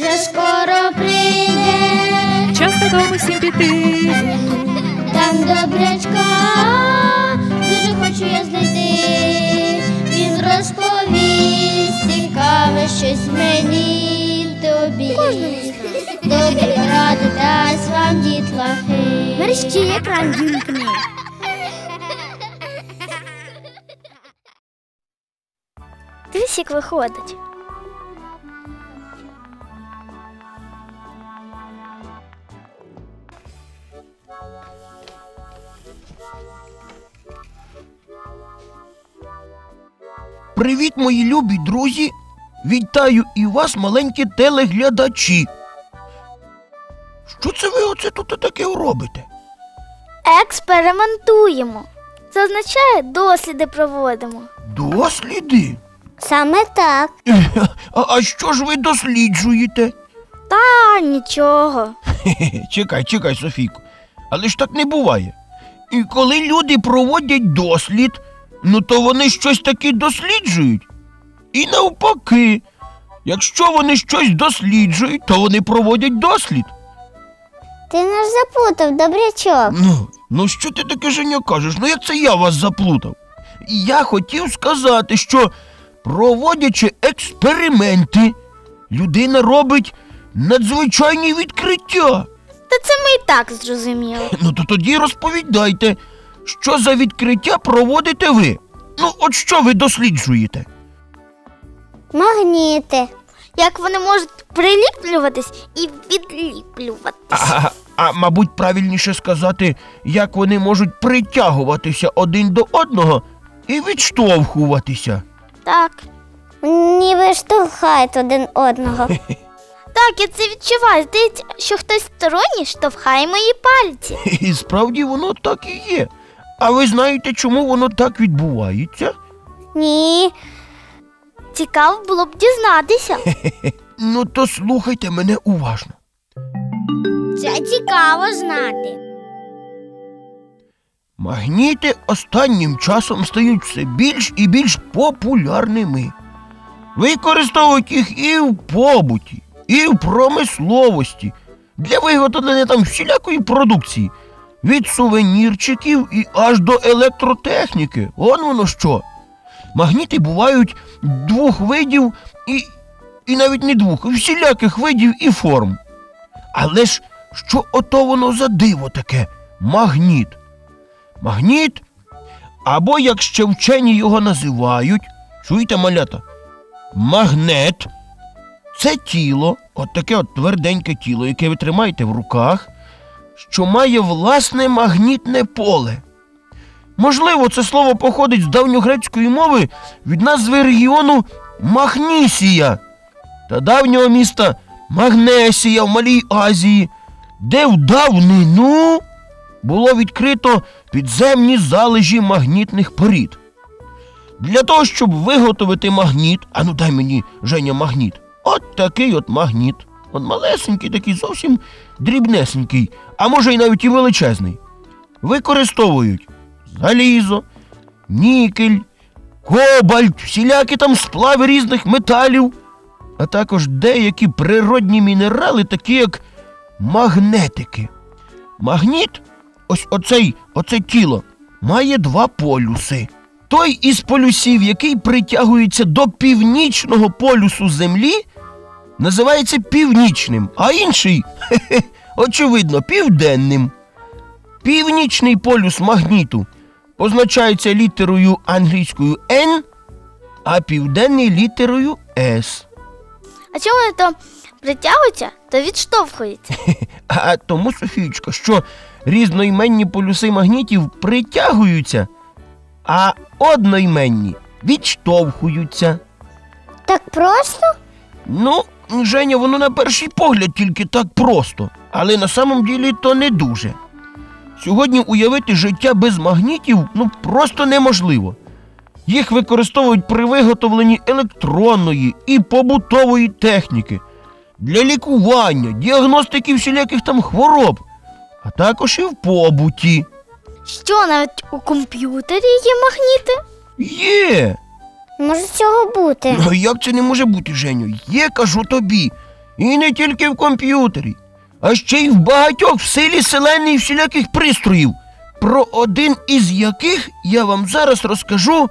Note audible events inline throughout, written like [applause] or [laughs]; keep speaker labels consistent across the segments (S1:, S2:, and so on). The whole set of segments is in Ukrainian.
S1: вже скоро прийде,
S2: Час додому всім піти.
S1: там добрячка, дуже хочу я знайти. Він розповість цікаве щось мені тобі. Добрі ради дасть вам дітлахи.
S3: Мерщі екран вімкни. Дивись, як виходить.
S4: Привіт, мої любі друзі! Вітаю і вас, маленькі телеглядачі. Що це ви оце тут таке робите?
S3: Експериментуємо. Це означає досліди проводимо.
S4: Досліди?
S3: Саме так. [laughs]
S4: А, а що ж ви досліджуєте?
S3: Та нічого.
S4: Хе-хе, [laughs] Чекай, чекай, Софійко. Але ж так не буває. І коли люди проводять дослід, ну то вони щось таки досліджують. І навпаки, якщо вони щось досліджують, то вони проводять дослід.
S3: Ти нас заплутав, добрячок.
S4: Ну, ну що ти таке Женя кажеш? Ну як це я вас заплутав? Я хотів сказати, що проводячи експерименти, людина робить надзвичайні відкриття.
S3: Та це ми і так зрозуміли.
S4: Ну то тоді розповідайте, що за відкриття проводите ви? Ну, от що ви досліджуєте?
S3: Магніти. Як вони можуть приліплюватись і відліплюватись.
S4: А, а мабуть, правильніше сказати, як вони можуть притягуватися один до одного і відштовхуватися.
S3: Так. Ніби штовхають один одного. [laughs] Так, я це відчуваю. Здається, що хтось сторонній штовхає мої пальці.
S4: І справді воно так і є. А ви знаєте, чому воно так відбувається?
S3: Ні. Цікаво було б дізнатися. [laughs]
S4: Ну то слухайте мене уважно.
S3: Це цікаво знати.
S4: Магніти останнім часом стають все більш і більш популярними. Використовують їх і в побуті, і в промисловості для виготовлення там всілякої продукції. Від сувенірчиків і аж до електротехніки. Он воно що. Магніти бувають двох видів і, і навіть не двох, всіляких видів і форм. Але ж що ото воно за диво таке? Магніт. Магніт, або як ще вчені його називають, чуєте, малята? Магнет це тіло, от таке от тверденьке тіло, яке ви тримаєте в руках, що має власне магнітне поле. Можливо, це слово походить з давньогрецької мови від назви регіону Магнісія та давнього міста Магнесія в Малій Азії, де в давнину було відкрито підземні залежі магнітних порід. Для того, щоб виготовити магніт, а ну дай мені Женя магніт. От такий от магніт. От малесенький, такий зовсім дрібнесенький, а може й навіть і величезний. Використовують залізо, нікель, кобальт, всілякі там сплави різних металів, а також деякі природні мінерали, такі як магнетики. Магніт, ось оцей, оце тіло, має два полюси. Той із полюсів, який притягується до північного полюсу Землі, називається північним, а інший, [laughs] хе-хе, очевидно, південним. Північний полюс магніту позначається літерою англійською N, а південний літерою S.
S3: А чому вони то притягуються, то відштовхуються?
S4: А тому, Софієчка, що різноіменні полюси магнітів притягуються, а одноіменні відштовхуються.
S3: Так просто?
S4: Ну, Женя, воно на перший погляд тільки так просто, але на самом ділі то не дуже. Сьогодні уявити життя без магнітів ну просто неможливо. Їх використовують при виготовленні електронної і побутової техніки для лікування, діагностики всіляких там хвороб, а також і в побуті.
S3: Що навіть у комп'ютері є магніти?
S4: Є.
S3: Може цього бути.
S4: Ну як це не може бути, Женю? Є, кажу тобі. І не тільки в комп'ютері, а ще й в багатьох в силі селені всіляких пристроїв, про один із яких я вам зараз розкажу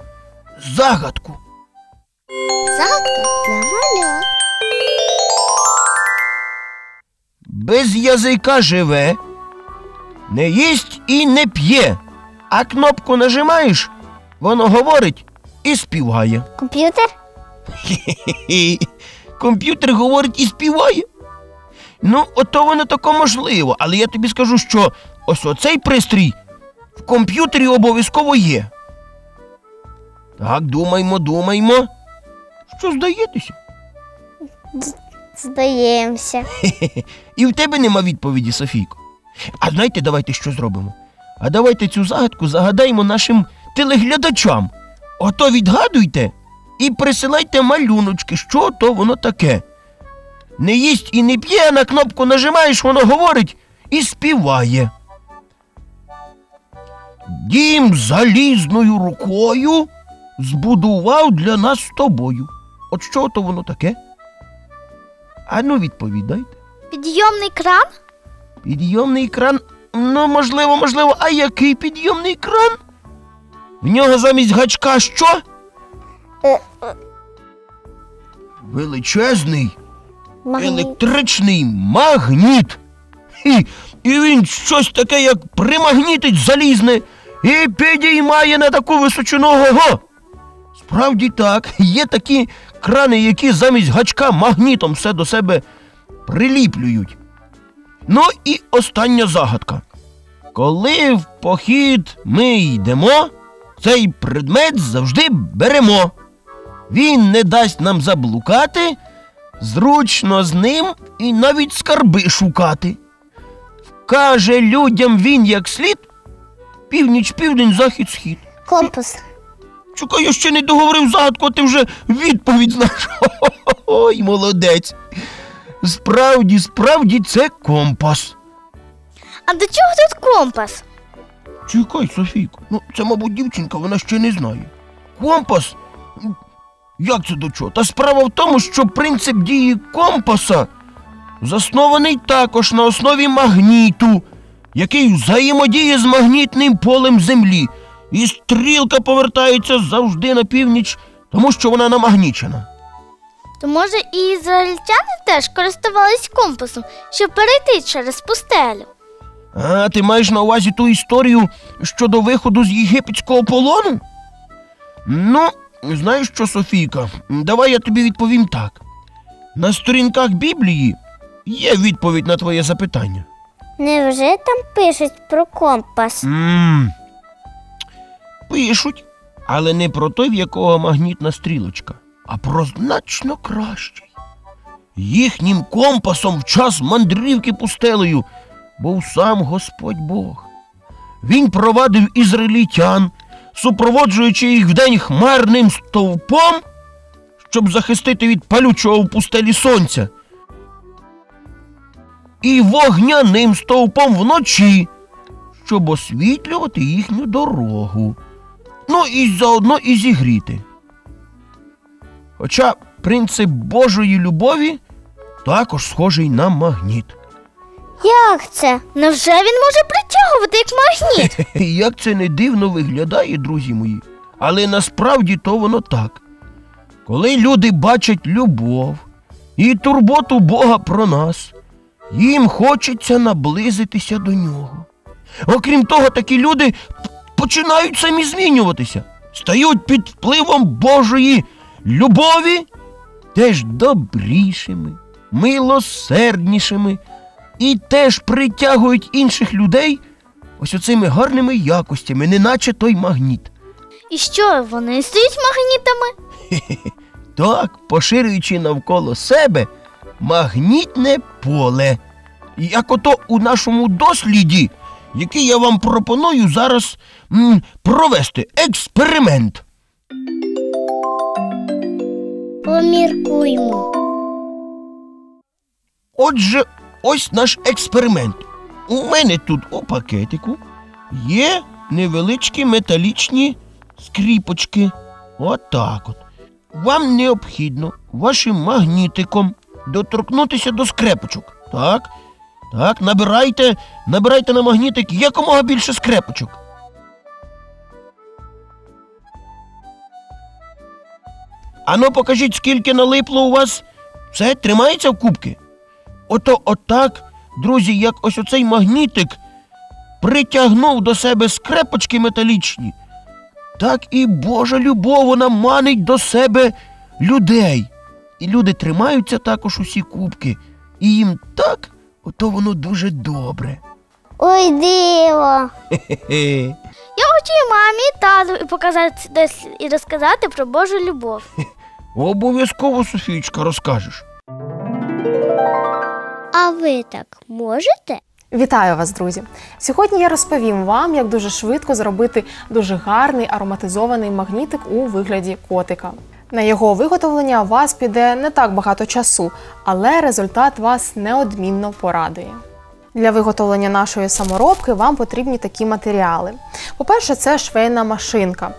S4: загадку.
S3: Загадка для малят.
S4: Без язика живе, не їсть і не п'є, а кнопку нажимаєш, воно говорить і співає.
S3: Комп'ютер?
S4: Хе-хе. [laughs] Комп'ютер говорить і співає. Ну, ото воно тако можливо, але я тобі скажу, що ось оцей пристрій в комп'ютері обов'язково є. Так, думаймо, думаймо. Що здаєтеся?
S3: Здаємося. [laughs]
S4: І в тебе нема відповіді, Софійко. А знаєте, давайте що зробимо? А давайте цю загадку загадаємо нашим телеглядачам. Ото відгадуйте і присилайте малюночки, що то воно таке. Не їсть і не п'є, а на кнопку нажимаєш, воно говорить і співає. Дім залізною рукою збудував для нас з тобою. От що то воно таке? Ану, відповідайте.
S3: Підйомний кран?
S4: Підйомний кран. Ну, можливо, можливо, а який підйомний кран? В нього замість гачка що?
S3: Е,
S4: Величезний
S3: Магніт.
S4: електричний магніт. Хі, і він щось таке, як примагнітить залізне, і підіймає на таку височину ого. Справді так, є такі крани, які замість гачка магнітом все до себе приліплюють. Ну і остання загадка. Коли в похід ми йдемо, цей предмет завжди беремо. Він не дасть нам заблукати, зручно з ним і навіть скарби шукати. Каже людям він як слід, північ, південь, захід, схід.
S3: Компас.
S4: Чекай, я ще не договорив загадку, а ти вже відповідь знаєш. [laughs] Ой, молодець. Справді, справді, це компас.
S3: А до чого тут компас?
S4: Чекай, Софійко, ну це, мабуть, дівчинка, вона ще не знає. Компас? Як це до чого? Та справа в тому, що принцип дії компаса заснований також на основі магніту, який взаємодіє з магнітним полем Землі. І стрілка повертається завжди на північ, тому що вона намагнічена.
S3: То може і ізраїльтяни теж користувались компасом, щоб перейти через пустелю.
S4: А ти маєш на увазі ту історію щодо виходу з єгипетського полону? Ну, знаєш що, Софійка, давай я тобі відповім так. На сторінках Біблії є відповідь на твоє запитання.
S3: Невже там пишуть про компас?
S4: м Пишуть, але не про той, в якого магнітна стрілочка, а про значно кращий. Їхнім компасом в час мандрівки пустелею був сам Господь Бог. Він провадив ізраїльтян, супроводжуючи їх вдень хмарним стовпом, щоб захистити від палючого в пустелі сонця, і вогняним стовпом вночі, щоб освітлювати їхню дорогу. Ну і заодно і зігріти. Хоча принцип Божої любові також схожий на магніт.
S3: Як це? Невже він може притягувати як магніт? [laughs]
S4: Як це не дивно виглядає, друзі мої, але насправді то воно так. Коли люди бачать любов і турботу Бога про нас, їм хочеться наблизитися до нього. Окрім того, такі люди починають самі змінюватися, стають під впливом Божої любові теж добрішими, милосерднішими і теж притягують інших людей ось оцими гарними якостями, неначе той магніт.
S3: І що, вони стають магнітами? [laughs]
S4: Так, поширюючи навколо себе магнітне поле. Як ото у нашому досліді, який я вам пропоную зараз м, провести експеримент.
S3: Поміркуймо.
S4: Отже, ось наш експеримент. У мене тут у пакетику є невеличкі металічні скріпочки. Отак от. Вам необхідно вашим магнітиком доторкнутися до скрепочок. Так. Так, набирайте, набирайте на магнітик якомога більше скрепочок. Ану, покажіть, скільки налипло у вас. Все тримається в кубки. Ото отак, друзі, як ось оцей магнітик притягнув до себе скрепочки металічні, так і Божа любов вона манить до себе людей. І люди тримаються також усі кубки, і їм так, ото воно дуже добре.
S3: Ой, диво. Я хочу і мамі, і тату показати десь і розказати про Божу любов.
S4: Обов'язково, Софієчка, розкажеш.
S3: Ви так можете?
S2: Вітаю вас, друзі! Сьогодні я розповім вам, як дуже швидко зробити дуже гарний ароматизований магнітик у вигляді котика. На його виготовлення у вас піде не так багато часу, але результат вас неодмінно порадує. Для виготовлення нашої саморобки вам потрібні такі матеріали. По-перше, це швейна машинка,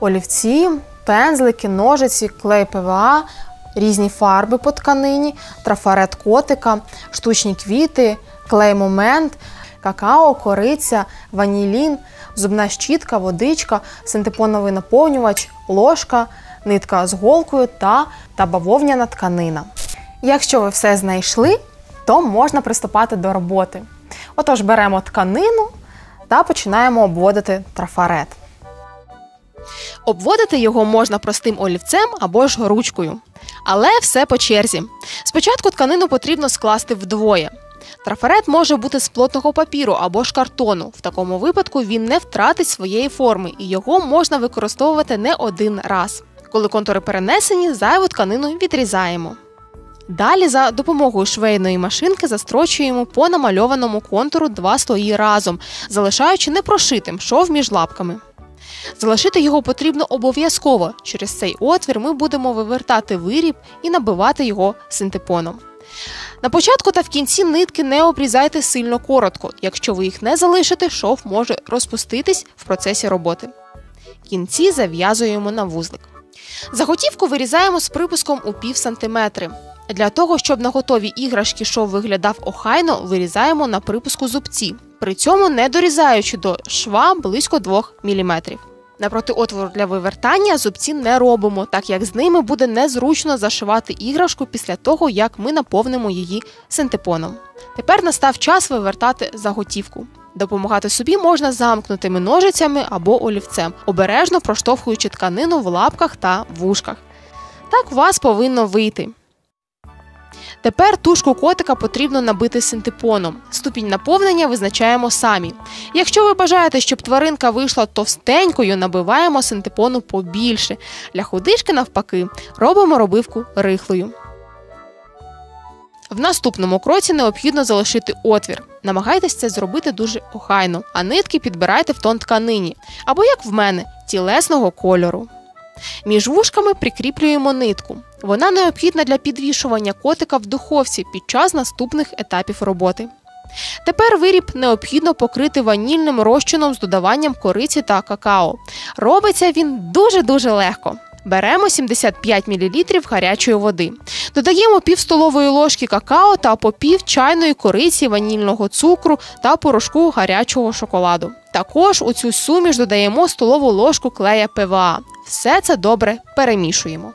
S2: олівці, пензлики, ножиці, клей ПВА, різні фарби по тканині, трафарет котика, штучні квіти, клей момент, какао, кориця, ванілін, зубна щітка, водичка, синтепоновий наповнювач, ложка, нитка з голкою та, та бавовняна тканина. Якщо ви все знайшли, то можна приступати до роботи. Отож, беремо тканину та починаємо обводити трафарет. Обводити його можна простим олівцем або ж ручкою. Але все по черзі. Спочатку тканину потрібно скласти вдвоє. Трафарет може бути з плотного папіру або ж картону. В такому випадку він не втратить своєї форми і його можна використовувати не один раз. Коли контури перенесені, зайву тканину відрізаємо. Далі за допомогою швейної машинки застрочуємо по намальованому контуру два слої разом, залишаючи непрошитим шов між лапками. Залишити його потрібно обов'язково. Через цей отвір ми будемо вивертати виріб і набивати його синтепоном. На початку та в кінці нитки не обрізайте сильно коротко. Якщо ви їх не залишите, шов може розпуститись в процесі роботи. Кінці зав'язуємо на вузлик. Заготівку вирізаємо з припуском у пів сантиметри. Для того, щоб на готові іграшки шов виглядав охайно, вирізаємо на припуску зубці, при цьому не дорізаючи до шва близько 2 мм. Напроти отвору для вивертання зубці не робимо, так як з ними буде незручно зашивати іграшку після того, як ми наповнимо її синтепоном. Тепер настав час вивертати заготівку. Допомагати собі можна замкнутими ножицями або олівцем, обережно проштовхуючи тканину в лапках та вушках. Так у вас повинно вийти. Тепер тушку котика потрібно набити синтепоном. Ступінь наповнення визначаємо самі. Якщо ви бажаєте, щоб тваринка вийшла товстенькою, набиваємо синтепону побільше. Для худишки, навпаки, робимо робивку рихлою. В наступному кроці необхідно залишити отвір. Намагайтесь це зробити дуже охайно, а нитки підбирайте в тон тканині, або, як в мене, тілесного кольору. Між вушками прикріплюємо нитку. Вона необхідна для підвішування котика в духовці під час наступних етапів роботи. Тепер виріб необхідно покрити ванільним розчином з додаванням кориці та какао. Робиться він дуже-дуже легко. Беремо 75 мл гарячої води. Додаємо пів столової ложки какао та по пів чайної кориці ванільного цукру та порошку гарячого шоколаду. Також у цю суміш додаємо столову ложку клея ПВА. Все це добре перемішуємо.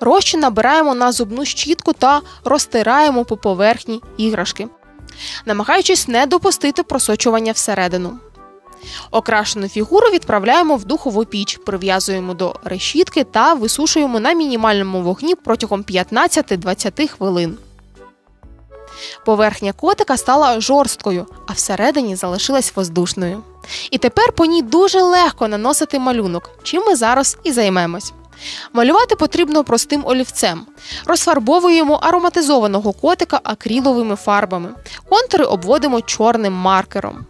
S2: Розчин набираємо на зубну щітку та розтираємо по поверхні іграшки, намагаючись не допустити просочування всередину. Окрашену фігуру відправляємо в духову піч, прив'язуємо до решітки та висушуємо на мінімальному вогні протягом 15-20 хвилин. Поверхня котика стала жорсткою, а всередині залишилась воздушною. І тепер по ній дуже легко наносити малюнок, чим ми зараз і займемось. Малювати потрібно простим олівцем. Розфарбовуємо ароматизованого котика акриловими фарбами. Контури обводимо чорним маркером.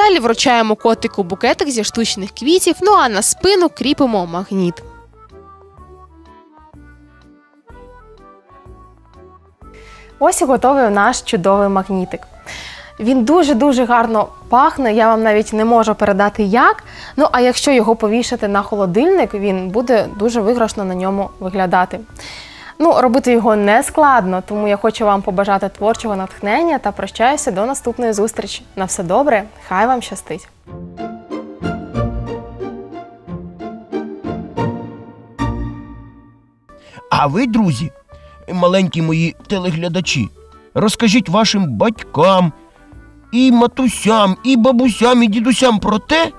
S2: Далі вручаємо котику букетик зі штучних квітів, ну а на спину кріпимо магніт. Ось і готовий наш чудовий магнітик. Він дуже-дуже гарно пахне, я вам навіть не можу передати як. Ну а якщо його повішати на холодильник, він буде дуже виграшно на ньому виглядати. Ну, робити його не складно, тому я хочу вам побажати творчого натхнення та прощаюся до наступної зустрічі. На все добре, хай вам щастить.
S4: А ви, друзі, маленькі мої телеглядачі, розкажіть вашим батькам, і матусям, і бабусям, і дідусям про те,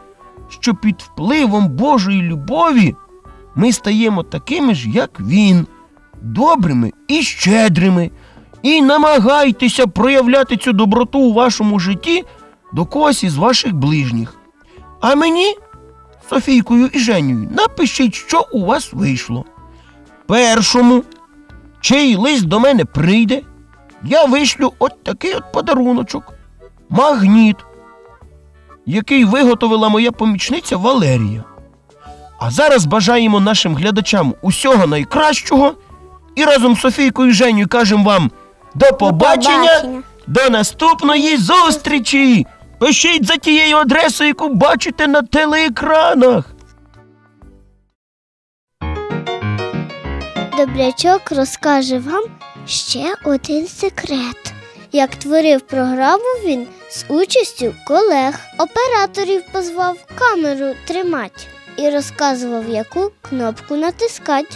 S4: що під впливом Божої любові ми стаємо такими ж, як він, добрими і щедрими. І намагайтеся проявляти цю доброту у вашому житті до когось із ваших ближніх. А мені, Софійкою і Женєю, напишіть, що у вас вийшло. Першому, чий лист до мене прийде, я вишлю от такий от подаруночок магніт, який виготовила моя помічниця Валерія. А зараз бажаємо нашим глядачам усього найкращого і разом з Софійкою і Женєю кажемо вам до побачення,
S3: побачення.
S4: до наступної зустрічі! Пишіть за тією адресою, яку бачите на телеекранах.
S3: Добрячок розкаже вам ще один секрет. Як творив програму він з участю колег, операторів позвав камеру тримати і розказував, яку кнопку натискати.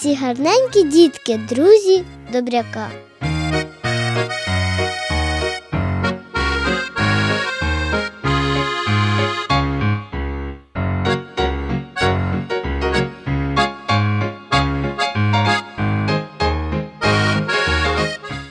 S3: ці гарненькі дітки, друзі добряка.